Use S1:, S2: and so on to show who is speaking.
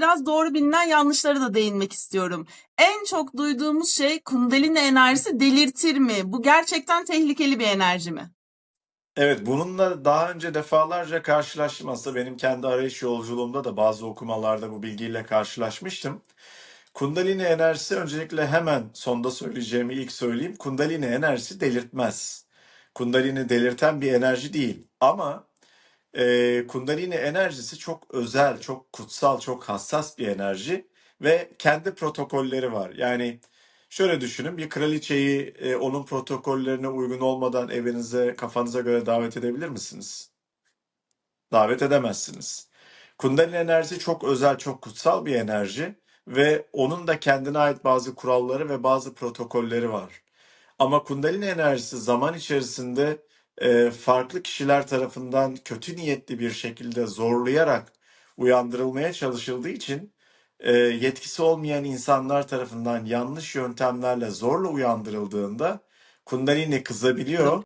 S1: biraz doğru bilinen yanlışlara da değinmek istiyorum. En çok duyduğumuz şey kundalini enerjisi delirtir mi? Bu gerçekten tehlikeli bir enerji mi?
S2: Evet, bununla daha önce defalarca karşılaştım. Aslında benim kendi arayış yolculuğumda da bazı okumalarda bu bilgiyle karşılaşmıştım. Kundalini enerjisi öncelikle hemen sonda söyleyeceğimi ilk söyleyeyim. Kundalini enerjisi delirtmez. Kundalini delirten bir enerji değil. Ama e, Kundalini enerjisi çok özel, çok kutsal, çok hassas bir enerji ve kendi protokolleri var. Yani şöyle düşünün bir kraliçeyi e, onun protokollerine uygun olmadan evinize kafanıza göre davet edebilir misiniz? Davet edemezsiniz. Kundalini enerjisi çok özel, çok kutsal bir enerji ve onun da kendine ait bazı kuralları ve bazı protokolleri var. Ama Kundalini enerjisi zaman içerisinde farklı kişiler tarafından kötü niyetli bir şekilde zorlayarak uyandırılmaya çalışıldığı için yetkisi olmayan insanlar tarafından yanlış yöntemlerle zorla uyandırıldığında Kundalini kızabiliyor